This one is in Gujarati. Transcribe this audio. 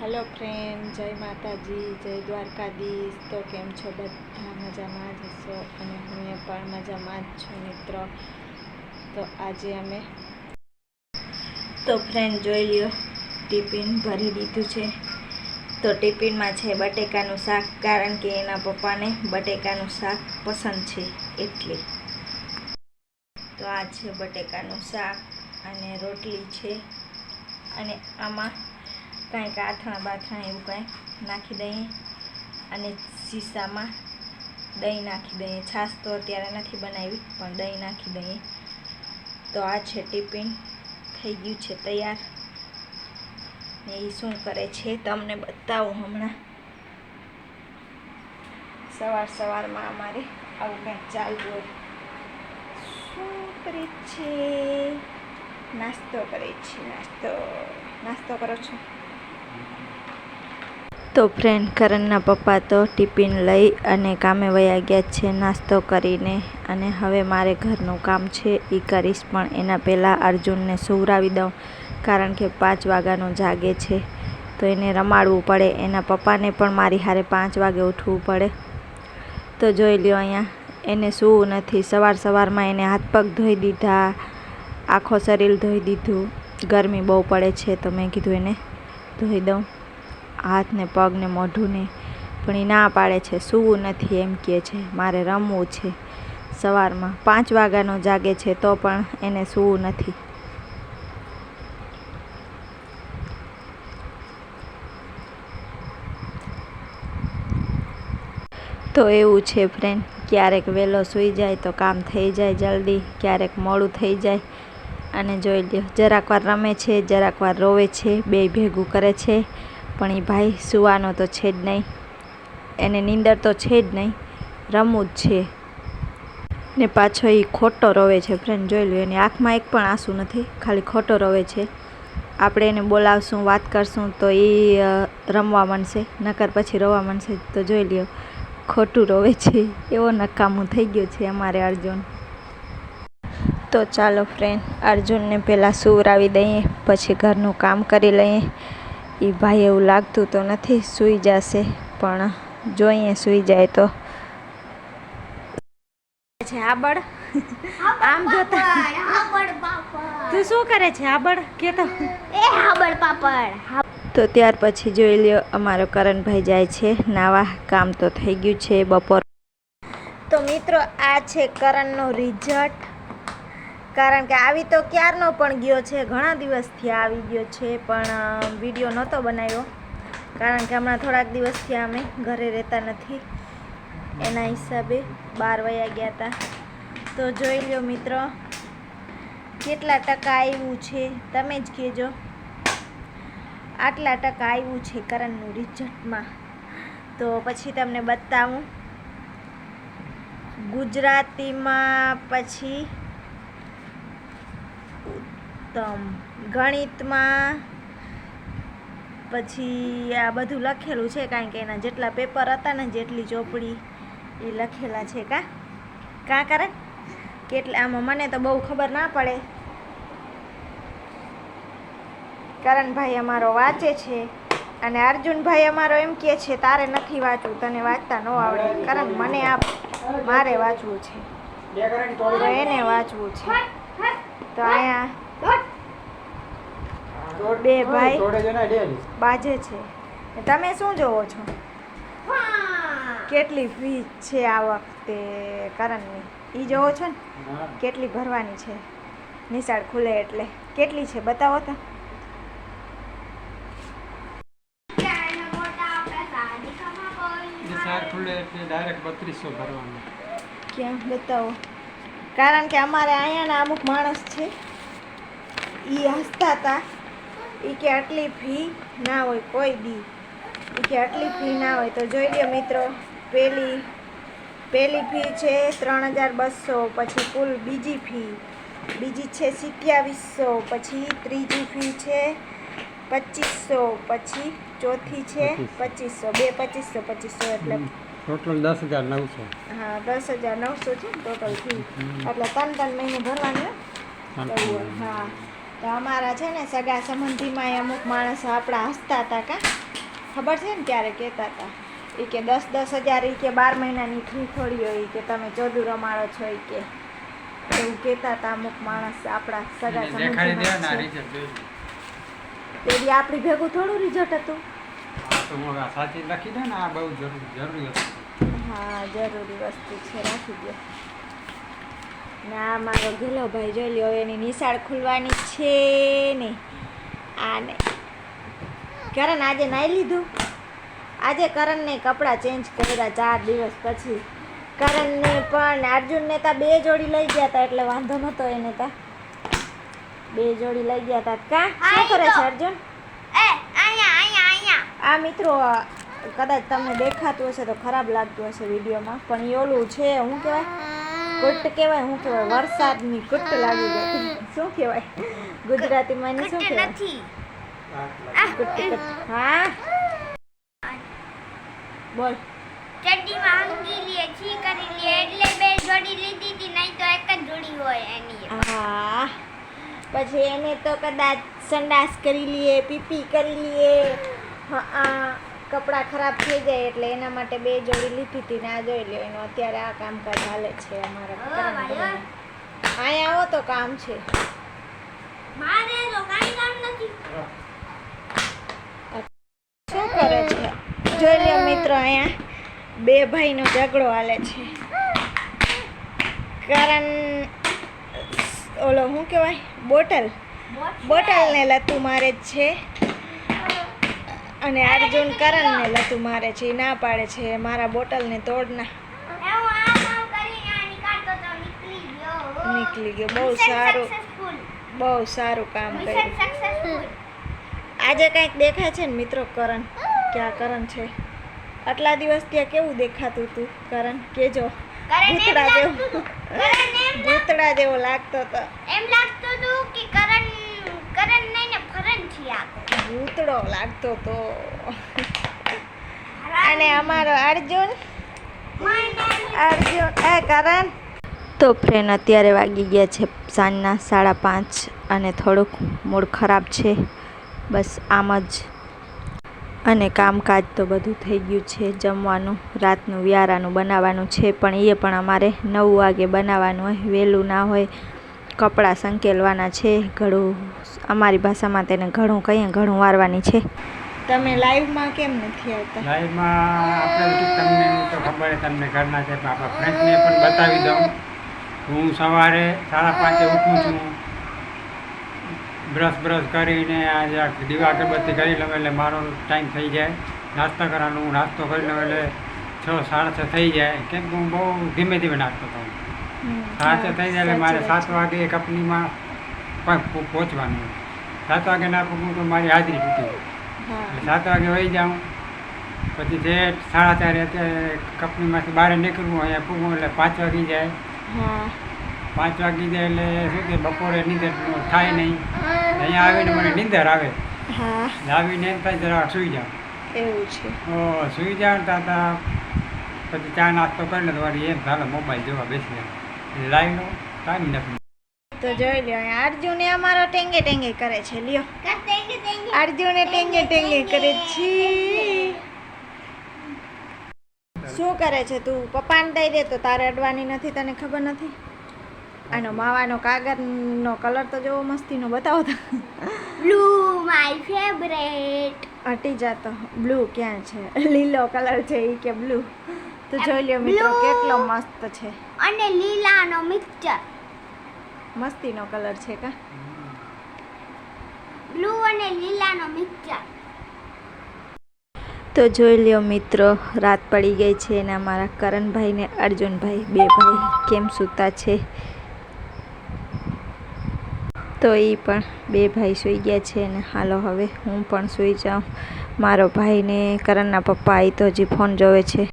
હેલો ફ્રેન્ડ, જય માતાજી, જય દ્વારકાધીશ. તો કેમ છો બધા? મજામાં જ હશો? અને હું પણ મજામાં જ છું મિત્રો. તો આજે અમે તો ફ્રેન્ડ જોઈ લ્યો, ટિફિન ભરી દીધું છે. તો ટિફિનમાં છે બટેકાનું શાક, કારણ કે એના પપ્પાને બટેકાનું શાક પસંદ છે એટલે. તો આ છે બટેકાનું શાક અને રોટલી છે. અને આમાં કાંઈક આથણા બાથણા એવું કાંઈક નાખી દઈએ. અને શીશામાં દહીં નાખી દઈએ. છાશ તો અત્યારે નથી બનાવી, પણ દહીં નાખી દઈએ. તો આ છે ટિફિન. થઈ ગયું છે તૈયાર. ને એ શું કરે છે તમને બતાવું હમણાં. સવાર સવારમાં અમારે આવું કંઈક ચાલતું હોય. શું કરે છે? નાસ્તો કરે છે, નાસ્તો. નાસ્તો કરો છો? તો ફ્રેન્ડ કરણના પપ્પા તો ટિફિન લઈ અને કામે વયા ગયા છે નાસ્તો કરીને અને હવે મારે ઘરનું કામ છે એ કરીશ પણ એના પહેલાં અર્જુનને સુવરાવી દઉં કારણ કે પાંચ વાગ્યાનો જાગે છે. તો એને રમાડવું પડે, એના પપ્પાને પણ મારી હારે પાંચ વાગે ઉઠવું પડે. તો જોઈ લ્યો અહીંયા, એને સૂવું નથી. સવાર સવારમાં એને હાથ પગ ધોઈ દીધા, આખો શરીર ધોઈ દીધું. ગરમી બહુ પડે છે તો મેં કીધું એને ધોઈ દઉં. હાથને, પગને, મોઢુંને, પણ એ ના પાડે છે. સૂવું નથી એમ કહે છે. મારે રમવું છે સવારમાં. પાંચ વાગ્યાનો જાગે છે તો પણ એને સૂવું નથી. તો એવું છે ફ્રેન્ડ ક્યારેક વહેલો સૂઈ જાય તો કામ થઈ જાય જલ્દી. ક્યારેક મોડું થઈ જાય અને જોઈ લ્યો. જરાક વાર રમે છે, જરાક વાર રોવે છે બે ભેગું કરે છે. પણ એ ભાઈ સુવાનો તો છે જ નહીં. એને નીંદર તો છે જ નહીં. રમવું જ છે. ને પાછો એ ખોટો રોવે છે ફ્રેન્ડ જોઈ લો એની આંખમાં એક પણ આંસુ નથી, ખાલી ખોટો રોવે છે. આપણે એને બોલાવશું, વાત કરશું તો એ રમવા માંડશે, નકર પછી રોવા માંડશે તો જોઈ લ્યો, ખોટું રોવે છે. એવો નકામું થઈ ગયો છે અમારે અર્જુન. તો ચાલો ફ્રેન્ડ અર્જુનને પહેલાં સુવરાવી દઈએ, પછી ઘરનું કામ કરી લઈએ. એ ભાઈ એવું લાગતું તો નથી સૂઈ જશે પણ જોઈએ સૂઈ જાય તો. છે આબળ? આમ જોતા. તું શું કરે છે આબળ? કે તો એ આબળ પાપડ. તો ત્યાર પછી જોઈ લ્યો અમારો કરણભાઈ જાય છે નાવા કામ તો થઈ ગયું છે બપોર. તો મિત્રો આ છે કરણનો રિઝલ્ટ કારણ કે આવી તો ક્યારનો પણ ગયો છે, ઘણા દિવસથી આવી ગયો છે, પણ વીડિયો નહોતો બનાવ્યો. કારણ કે હમણાં થોડાક દિવસથી અમે ઘરે રહેતા નથી. એના હિસાબે બાર વયા ગયા હતા તો જોઈ લ્યો મિત્રો, કેટલા ટકા આવ્યું છે, તમે જ કહેજો. આટલા ટકા આવ્યું છે કરણનું રિઝલ્ટમાં. તો પછી તમને બતાવું. ગુજરાતીમાં પછી ઉત્તમ. ગણિતમાં પછી આ બધું લખેલું છે કારણ કે એના જેટલા પેપર હતા ને જેટલી ચોપડી એ લખેલા છે કા? કા કરે? કેટલા આમાં મને તો બહુ ખબર ના પડે. કરણભાઈ અમારો વાંચે છે અને અર્જુનભાઈ અમારો એમ કહે છે, તારે નથી વાંચવું, તને વાંચતા ન આવડે. કરણ મને આપ મારે વાંચવું છે. એને વાંચવું છે. તો અહીંયા બે ભાઈ. બાજે છે. તમે શું જોવો છો? કેટલી ફી છે આ વખતે કરણની? એ જોવો છો ને? કેટલી ભરવાની છે? નિશાળ ખુલે એટલે. કેટલી છે બતાવો તો. નિસાર ખુલે એટલે ડાયરેક્ટ બત્રીસો ભરવાનું. ક્યાં? બતાવો. કારણ કે અમારે અહીંયાના અમુક માણસ છે. એ હસતા હતા. એ કે આટલી ફી ના હોય કોઈ દી એ કે આટલી ફી ના હોય. તો જોઈ લો મિત્રો પેલી પેલી ફી છે ત્રણ હજાર બસો પછી કુલ બીજી ફી બીજી છે સિત્યાવીસો પછી ત્રીજી ફી છે પચીસો પછી ચોથી છે પચીસો. બે પચીસો પચીસો એટલે ટોટલ દસ હજાર નવસો. હા દસ હજાર નવસો છે ટોટલ ફી એટલે ત્રણ ત્રણ મહિને ભરવાની હો. તો અમારા છે ને સગા સંબંધીમાં અમુક માણસો આપણા હસતા હતા કા? ખબર છે ને ત્યારે કહેતા હતા. એ કે દસ દસ હજાર એ કે બાર મહિનાની ફી થોડી હોય કે તમે ચોદું રમાડો છો એ કે. એવું કહેતા હતા અમુક માણસ આપણા સગા સંબંધી. તેથી આપણી ભેગું થોડું રિઝલ્ટ હતું. સાચી લખી દે ને આ બહુ જરૂરી જરૂરી હા જરૂરી વસ્તુ છે રાખી દો. ને આ મારો ગેલો ભાઈ જોઈ લ્યો એની નિશાળ ખુલવાની છે ને. આ કરણ આજે નાઈ લીધું? આજે કરણને કપડાં ચેન્જ કર્યા ચાર દિવસ પછી. કરણને પણ અર્જુનને તા બે જોડી લઈ ગયા હતા એટલે વાંધો નહોતો એને તા. બે જોડી લઈ ગયા હતા કા? શું કરે છે અર્જુન? આ મિત્રો કદાચ તમને દેખાતું હશે તો ખરાબ લાગતું હશે વિડીયોમાં પણ એ ઓલું છે હું કહેવાય? કુટ્ટ કહેવાય શું કહેવાય વરસાદની કુટ લાગી ગઈ. શું કહેવાય? ગુજરાતીમાં એને શું કહેવાય? નથી. હા. બોલ. ચડ્ડીમાં અંગી લીએ છી કરી લીએ એટલે બે જોડી લીધી હતી નહીં તો એક જ જોડી હોય એની. હા પછી એને તો કદાચ સંડાસ કરી લીએ પીપી કરી લીએ. હા કપડાં ખરાબ થઈ જાય એટલે એના માટે બે જોડી લીધી હતી ને આ જોઈ લ્યો એનું અત્યારે આ કામકાજ હાલે છે અમારા. અહીંયા આવો તો કામ છે. શું કરે છે? જોઈ લ્યો મિત્રો અહીંયા બે ભાઈનો ઝઘડો હાલે છે. કારણ ઓલો શું કહેવાય? બોટલ. બોટલને લતું મારે જ છે. અને અર્જુન કરણને લતું મારે છે ના પાડે છે મારા બોટલને તોડ ના એ હું આ કામ કરીને આ નીકાળતો તો નીકળી ગયો. બહુ સારું. બહુ સારું કામ કર્યું. આજે કંઈક દેખાય છે ને મિત્રો કરણ? ક્યાં કરણ છે? આટલા દિવસ ત્યાં કેવું દેખાતું હતું કરણ? કેજો. ભૂતડા જેવું. ભૂતડા જેવો લાગતું હતું કે કરણ કરણ નહીં ને ફરણ છે આ ભૂતડો લાગતો તો. અને અમારો અર્જુન? અર્જુન, એ કરણ? તો ફ્રેન્ડ અત્યારે વાગી ગયા છે સાંજના સાડા પાંચ અને થોડુંક મૂડ ખરાબ છે. બસ આમ જ. અને કામકાજ તો બધું થઈ ગયું છે, જમવાનું, રાતનું વ્યારાનું બનાવવાનું છે, પણ એ પણ અમારે નવ વાગે બનાવવાનું હોય, વહેલું ના હોય. કપડાં સંકેલવાના છે ઘણું અમારી ભાષામાં તેને ઘણું કહીએ ઘણું વારવાની છે. તમે લાઈવમાં કેમ નથી આવતા? લાઈવમાં આપણે તમને તો ખબર છે તમને ઘરના છે પણ આપણા ફ્રેન્ડને પણ બતાવી દઉં. હું સવારે સાડા પાંચે ઉઠું છું. બ્રશ બ્રશ કરીને આજે આ દીવા અગરબત્તી કરી લઉં એટલે મારો ટાઈમ થઈ જાય. નાસ્તો કરવાનો હું નાસ્તો કરી લઉં એટલે છ સાડા છ થઈ જાય. કેમ કે હું બહુ ધીમે ધીમે નાસ્તો કરું. હા, થઈ જાય મારે સાત. વાગે કંપનીમાં પણ પહોંચવાનું. સાત વાગે ના પહોંચું તો મારી હાજરી જાય સાત વાગે વહી જાઉં. પછી જે સાડા ચારે અત્યારે કંપનીમાંથી બહાર નીકળવું અહીંયા પૂગું એટલે પાંચ વાગી જાય. પાંચ વાગી જાય એટલે શું કે બપોરે નીંદર થાય નહીં. અહીંયા આવીને મને નીંદર આવે. આવીને એમ થાય જરા સુઈ જાઉં. એવું છે. તો સૂઈ જાઉં ત્યાં પછી ચા નાસ્તો કરીને તો વળી એમ ચાલો મોબાઈલ જોવા બેસી જાય લાઈવનો ટાઈમ નથી તો જોઈ લ્યો અર્જુને અમારો ટેંગે ટેંગે કરે છે લ્યો. અર્જુને ટેંગે ટેંગે કરે છે. શું કરે છે તું? પપ્પાને દઈ દે તો તારે અડવાની નથી તને ખબર નથી? આનો માવાનો કાગળનો કલર તો જોવો મસ્તીનો બતાવો તો. બ્લુ માય ફેવરેટ હટી જાતો બ્લુ ક્યાં છે? લીલો કલર છે એ કે બ્લુ તો જોઈ લ્યો મિત્રો કેટલો મસ્ત છે. અને લીલાનો મિક્સચર મસ્તીનો કલર છે કા? બ્લુ અને લીલાનો મિક્સચર તો જોઈ લ્યો મિત્રો રાત પડી ગઈ છે અને અમારા કરણભાઈ ને અર્જુનભાઈ બે ભાઈ કેમ સૂતા છે? તો એ પણ બે ભાઈ સૂઈ ગયા છે અને હાલો હવે હું પણ સૂઈ જાઉં. મારો ભાઈને કરણના પપ્પા એ તો હજી ફોન જોવે છે.